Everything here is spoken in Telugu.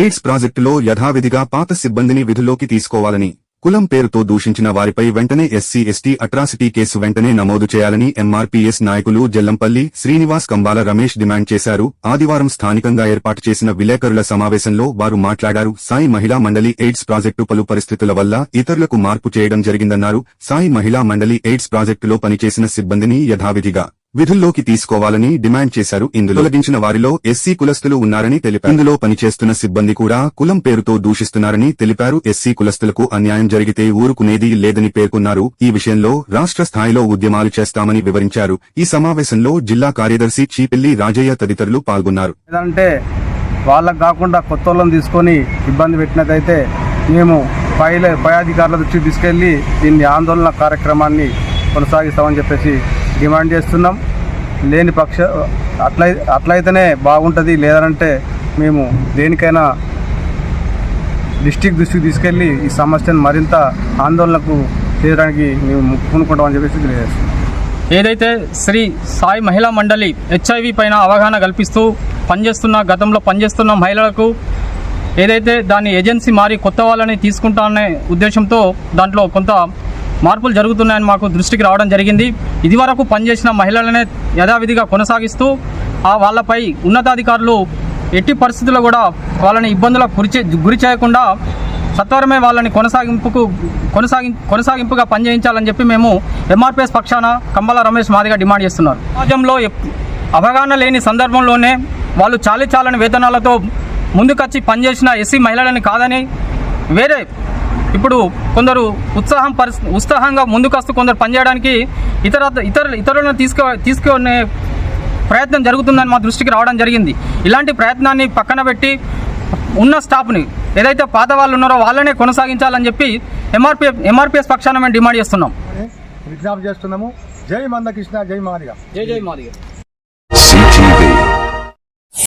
ఎయిడ్స్ ప్రాజెక్టులో యథావిధిగా పాత సిబ్బందిని విధుల్లోకి తీసుకోవాలని కులం పేరుతో దూషించిన వారిపై వెంటనే ఎస్సీ ఎస్టీ అట్రాసిటీ కేసు వెంటనే నమోదు చేయాలని ఎంఆర్పీఎస్ నాయకులు జల్లంపల్లి శ్రీనివాస్ కంబాల రమేష్ డిమాండ్ చేశారు. ఆదివారం స్థానికంగా ఏర్పాటు చేసిన విలేకరుల సమావేశంలో వారు మాట్లాడారు. సాయి మహిళా మండలి ఎయిడ్స్ ప్రాజెక్టు పలు పరిస్థితుల వల్ల ఇతరులకు మార్పు చేయడం జరిగిందన్నారు. సాయి మహిళా మండలి ఎయిడ్స్ ప్రాజెక్టులో పనిచేసిన సిబ్బందిని యథావిధిగా విధుల్లోకి తీసుకోవాలని డిమాండ్ చేశారు. ఇందులో తొలగించిన వారిలో ఎస్సీ కులస్తులు ఉన్నారని తెలిపారు. ఇందులో పనిచేస్తున్న సిబ్బంది కూడా కులం పేరుతో దూషిస్తున్నారని తెలిపారు. ఎస్సీ కులస్తులకు అన్యాయం జరిగితే ఊరుకునేది లేదని పేర్కొన్నారు. ఈ విషయంలో రాష్ట్ర స్థాయిలో ఉద్యమాలు చేస్తామని వివరించారు. ఈ సమావేశంలో జిల్లా కార్యదర్శి చీపిల్లి రాజయ్య తదితరులు పాల్గొన్నారు. అంటే వాళ్ళకు కాకుండా కొత్త తీసుకొని ఇబ్బంది పెట్టినట్టయితే మేము పై పై అధికారుల దృష్టికి తీసుకెళ్ళి దీన్ని ఆందోళన కార్యక్రమాన్ని కొనసాగిస్తామని చెప్పేసి డిమాండ్ చేస్తున్నాం. లేని పక్ష అట్లయి అట్లయితేనే బాగుంటుంది లేదంటే మేము దేనికైనా డిస్టిక్ దృష్టికి తీసుకెళ్ళి ఈ సమస్యను మరింత ఆందోళనకు చేయడానికి మేము ముక్కునుకుంటామని చెప్పేసి తెలియజేస్తున్నాం. ఏదైతే శ్రీ సాయి మహిళా మండలి హెచ్ఐవి పైన అవగాహన కల్పిస్తూ పనిచేస్తున్న గతంలో పనిచేస్తున్న మహిళలకు ఏదైతే దాని ఏజెన్సీ మారి కొత్త వాళ్ళని తీసుకుంటాననే ఉద్దేశంతో దాంట్లో కొంత మార్పులు జరుగుతున్నాయని మాకు దృష్టికి రావడం జరిగింది. ఇదివరకు పనిచేసిన మహిళలనే యథావిధిగా కొనసాగిస్తూ ఆ వాళ్ళపై ఉన్నతాధికారులు ఎట్టి పరిస్థితుల్లో కూడా వాళ్ళని ఇబ్బందులకు గురిచే గురి చేయకుండా సత్వరమే వాళ్ళని కొనసాగింపుకు కొనసాగి కొనసాగింపుగా పనిచేయించాలని చెప్పి మేము ఎంఆర్పిఎస్ పక్షాన కంబల రమేష్ మాదిగా డిమాండ్ చేస్తున్నారు. సమాజంలో అవగాహన లేని సందర్భంలోనే వాళ్ళు చాలి చాలని వేతనాలతో ముందుకొచ్చి పనిచేసిన ఎస్సీ మహిళలని కాదని వేరే ఇప్పుడు కొందరు ఉత్సాహం పరిస్ ఉత్సాహంగా ముందుకొస్తూ కొందరు పనిచేయడానికి ఇతర ఇతర ఇతరులను తీసుకో తీసుకునే ప్రయత్నం జరుగుతుందని మా దృష్టికి రావడం జరిగింది. ఇలాంటి ప్రయత్నాన్ని పక్కన పెట్టి ఉన్న స్టాఫ్ని ఏదైతే పాత వాళ్ళు ఉన్నారో వాళ్ళనే కొనసాగించాలని చెప్పి ఎంఆర్పిఎఫ్ ఎంఆర్పిఎస్ పక్షాన మేము డిమాండ్ చేస్తున్నాం. విజ్ఞప్తి చేస్తున్నాము. జై మందకృష్ణ జై మాదిగా. జై జై మాదిగా.